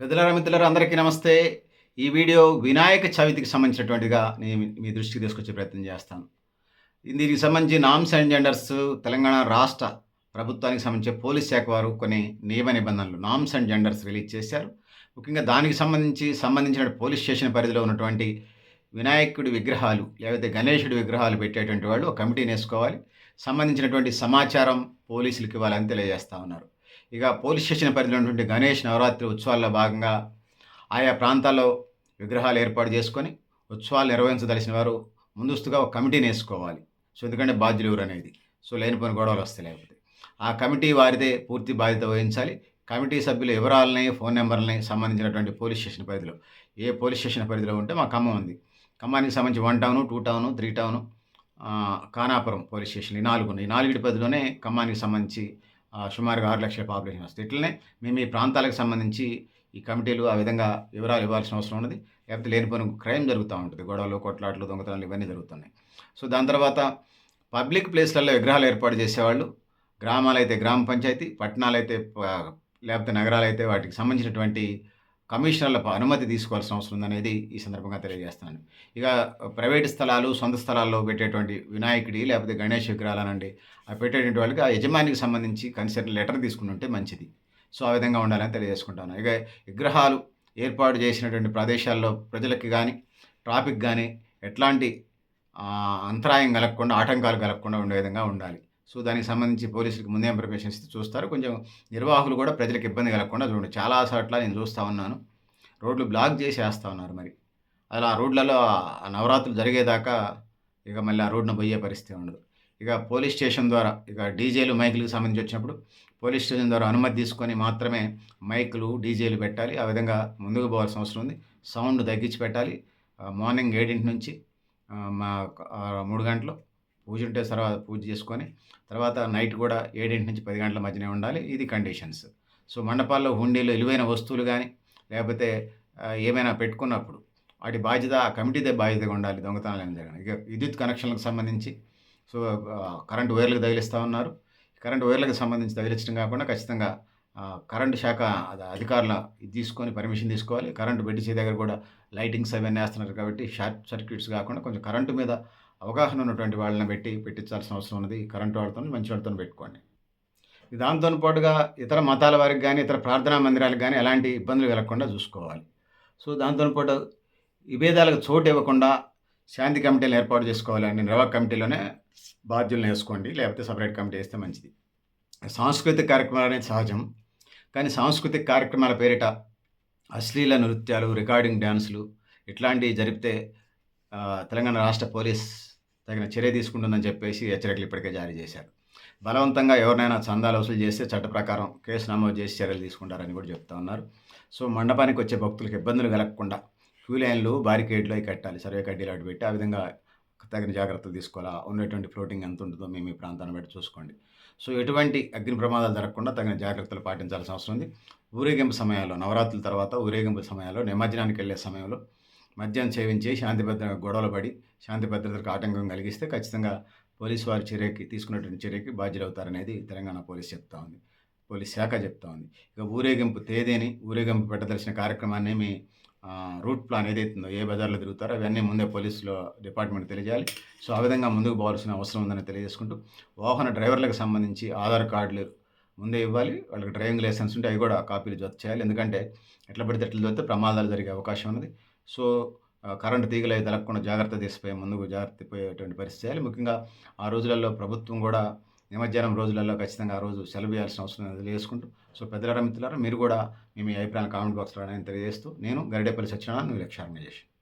పెద్దలారా మిత్రులారా అందరికీ నమస్తే. ఈ వీడియో వినాయక చవితికి సంబంధించినటువంటిగా నేను మీ- దృష్టికి తీసుకొచ్చే ప్రయత్నం చేస్తాను. దీనికి సంబంధించి నామ్స్ అండ్ జెండర్స్ తెలంగాణ రాష్ట్ర ప్రభుత్వానికి సంబంధించి పోలీస్ శాఖ వారు కొన్ని నియమ నిబంధనలు నామ్స్ అండ్ జెండర్స్ రిలీజ్ చేశారు. ముఖ్యంగా దానికి సంబంధించి సంబంధించిన పోలీస్ స్టేషన్ పరిధిలో ఉన్నటువంటి వినాయకుడి విగ్రహాలు లేకపోతే గణేశుడి విగ్రహాలు పెట్టేటువంటి వాళ్ళు ఒక కమిటీని వేసుకోవాలి. సంబంధించినటువంటి సమాచారం పోలీసులకు ఇవ్వాలని తెలియజేస్తా ఉన్నారు. ఇక పోలీస్ స్టేషన్ పరిధిలో ఉన్నటువంటి గణేష్ నవరాత్రి ఉత్సవాల్లో భాగంగా ఆయా ప్రాంతాల్లో విగ్రహాలు ఏర్పాటు చేసుకొని ఉత్సవాలు నిర్వహించదలిసిన వారు ముందస్తుగా ఒక కమిటీని వేసుకోవాలి. సో ఎందుకంటే బాధ్యులు ఎవరు అనేది. సో లేనిపోయిన గొడవలు వస్తాయి లేకపోతే. ఆ కమిటీ వారిదే పూర్తి బాధ్యత వహించాలి. కమిటీ సభ్యుల వివరాలని ఫోన్ నెంబర్లని సంబంధించినటువంటి పోలీస్ స్టేషన్ పరిధిలో. ఏ పోలీస్ స్టేషన్ పరిధిలో ఉంటే మా ఖమ్మం ఉంది. ఖమ్మానికి సంబంధించి one town two town three town Kanapuram police station ఈ నాలుగు ఉన్నాయి. ఈ నాలుగిటి పరిధిలోనే ఖమ్మానికి సంబంధించి సుమారుగా ఆరు లక్షల పాపులేషన్ వస్తుంది. ఇట్లనే మేము ఈ ప్రాంతాలకు సంబంధించి ఈ కమిటీలు ఆ విధంగా వివరాలు ఇవ్వాల్సిన అవసరం ఉన్నది. లేకపోతే లేనిపోయిన క్రైమ్ జరుగుతూ ఉంటుంది. గొడవలు కొట్లాట్లు దొంగతనాలు ఇవన్నీ జరుగుతున్నాయి. సో దాని తర్వాత పబ్లిక్ ప్లేస్లలో విగ్రహాలు ఏర్పాటు చేసేవాళ్ళు గ్రామాలైతే గ్రామ పంచాయతీ పట్టణాలైతే లేకపోతే నగరాలు అయితే వాటికి సంబంధించినటువంటి కమిషనర్ల అనుమతి తీసుకోవాల్సిన అవసరం ఉందనేది ఈ సందర్భంగా తెలియజేస్తున్నాను. ఇక ప్రైవేట్ స్థలాలు సొంత స్థలాల్లో పెట్టేటువంటి వినాయకుడి లేకపోతే గణేష్ విగ్రహాలనండి ఆ పెట్టేటువంటి వాళ్ళకి ఆ యజమానికి సంబంధించి కన్సర్న్ లెటర్ తీసుకుంటుంటే మంచిది. సో ఆ విధంగా ఉండాలని తెలియజేసుకుంటాను. ఇక విగ్రహాలు ఏర్పాటు చేసినటువంటి ప్రదేశాల్లో ప్రజలకి కానీ ట్రాఫిక్ కానీ ఎట్లాంటి అంతరాయం కలగకుండా ఆటంకాలు కలగకుండా ఉండే విధంగా ఉండాలి. సో దానికి సంబంధించి పోలీసులకు ముందే ఇన్ఫర్మేషన్ ఇస్తే చూస్తారు. కొంచెం నిర్వాహకులు కూడా ప్రజలకు ఇబ్బంది కలగకుండా చూడండి. చాలా చోట్ల నేను చూస్తూ ఉన్నాను. రోడ్లు బ్లాక్ చేసి వేస్తూ ఉన్నారు మరి. అలా ఆ రోడ్లలో నవరాత్రులు జరిగేదాకా ఇక మళ్ళీ ఆ రోడ్డున పోయే పరిస్థితి ఉండదు. ఇక పోలీస్ స్టేషన్ ద్వారా ఇక డీజేలు మైకులకు సంబంధించి వచ్చినప్పుడు పోలీస్ స్టేషన్ ద్వారా అనుమతి తీసుకొని మాత్రమే మైకులు డీజేలు పెట్టాలి. ఆ విధంగా ముందుకు పోవాల్సిన అవసరం ఉంది. సౌండ్ తగ్గించి పెట్టాలి. మార్నింగ్ ఏడింటి నుంచి మా మూడు గంటలు పూజ ఉంటే తర్వాత పూజ చేసుకొని తర్వాత నైట్ కూడా ఏడింటి నుంచి పది గంటల మధ్యనే ఉండాలి. ఇది కండిషన్స్. సో మండపాల్లో హుండీలు విలువైన వస్తువులు కానీ లేకపోతే ఏమైనా పెట్టుకున్నప్పుడు వాటి బాధ్యత ఆ కమిటీదే బాధ్యతగా ఉండాలి దొంగతనాలు ఏమి జరగడం ఇక విద్యుత్ కనెక్షన్లకు సంబంధించి సో కరెంటు వైర్లకు తగిలిస్తూ ఉన్నారు. కరెంటు వైర్లకు సంబంధించి తగిలించడం కాకుండా ఖచ్చితంగా కరెంటు శాఖ అధికారుల ఇది తీసుకొని పర్మిషన్ తీసుకోవాలి. కరెంటు పెట్టించే దగ్గర కూడా లైటింగ్స్ అవన్నీ వేస్తున్నారు కాబట్టి షార్ట్ సర్క్యూట్స్ కాకుండా కొంచెం కరెంటు మీద అవగాహన ఉన్నటువంటి వాళ్ళని పెట్టి పెట్టించాల్సిన అవసరం ఉన్నది. కరెంటు వాళ్ళతో మంచి వాళ్ళతో పెట్టుకోండి. దాంతో పాటుగా ఇతర మతాల వారికి కానీ ఇతర ప్రార్థనా మందిరాలకు కానీ ఎలాంటి ఇబ్బందులు కలగకుండా చూసుకోవాలి. సో దాంతో పాటు విభేదాలకు చోటు ఇవ్వకుండా శాంతి కమిటీలు ఏర్పాటు చేసుకోవాలని నిర్వాహక కమిటీలోనే బాధ్యులను వేసుకోండి. లేకపోతే సపరేట్ కమిటీ వేస్తే మంచిది. సాంస్కృతిక కార్యక్రమాలు అనేది సహజం. కానీ సాంస్కృతిక కార్యక్రమాల పేరిట అశ్లీల నృత్యాలు రికార్డింగ్ డ్యాన్సులు ఇట్లాంటివి జరిపితే తెలంగాణ రాష్ట్ర పోలీస్ తగిన చర్య తీసుకుంటుందని చెప్పేసి హెచ్చరికలు ఇప్పటికే జారీ చేశారు. బలవంతంగా ఎవరినైనా చందాలు వసూలు చేస్తే చట్ట ప్రకారం కేసు నమోదు చేసి చర్యలు తీసుకుంటారని కూడా చెప్తా ఉన్నారు. సో మండపానికి వచ్చే భక్తులకు ఇబ్బందులు కలగకుండా క్యూ లైన్లు బారికేడ్లు అవి కట్టాలి. సర్వే కడ్డీలు అటు పెట్టి ఆ విధంగా తగిన జాగ్రత్తలు తీసుకోవాలా? ఉన్నటువంటి ఫ్లోటింగ్ ఎంత ఉంటుందో మేము ఈ ప్రాంతాన్ని బట్టి చూసుకోండి. సో ఎటువంటి అగ్ని ప్రమాదాలు జరగకుండా తగిన జాగ్రత్తలు పాటించాల్సిన అవసరం ఉంది. ఊరేగింపు సమయాల్లో నవరాత్రుల తర్వాత ఊరేగింపు సమయాల్లో నిమజ్జనానికి వెళ్ళే సమయంలో మద్యం సేవించి శాంతి భద్ర గొడవలు పడి శాంతి భద్రతలకు ఆటంకం కలిగిస్తే ఖచ్చితంగా పోలీసు వారి చర్యకి తీసుకున్నటువంటి చర్యకి బాధ్యులవుతారనేది తెలంగాణ పోలీస్ చెప్తా ఉంది. పోలీస్ శాఖ చెప్తా ఉంది. ఇక ఊరేగింపు తేదీని ఊరేగింపు పెట్టదలసిన కార్యక్రమాన్ని మీ రూట్ ప్లాన్ ఏదైతుందో ఏ బజార్లో తిరుగుతారో అవన్నీ ముందే పోలీసులో డిపార్ట్మెంట్ తెలియజేయాలి సో ఆ విధంగా ముందుకు పోవాల్సిన అవసరం ఉందని తెలియజేసుకుంటూ వాహన డ్రైవర్లకు సంబంధించి ఆధార్ కార్డులు ముందే ఇవ్వాలి. వాళ్ళకి డ్రైవింగ్ లైసెన్స్ ఉంటే అవి కూడా కాపీలు జత చేయాలి. ఎందుకంటే ఎట్లా పడితే ఎట్లా చదివితే ప్రమాదాలు జరిగే అవకాశం ఉన్నది. సో కరెంటు తీగలు అయితే జాగ్రత్త తీసిపోయి ముందుకు జాగ్రత్త పోయేటువంటి పరిస్థితి చేయాలి. ముఖ్యంగా ఆ రోజులలో ప్రభుత్వం కూడా నిమజ్జనం రోజులలో ఖచ్చితంగా ఆ రోజు సెలవు అవసరం తెలియజేసుకుంటూ సో పెద్దల మిత్రులారా మీరు కూడా మీ మీ అభిప్రాయాలు కామెంట్ బాక్స్లో తెలియజేస్తూ నేను గరిడేపల్లి సత్యనారాయణ మీరు లక్ష్య ఆర్గనైజేషన్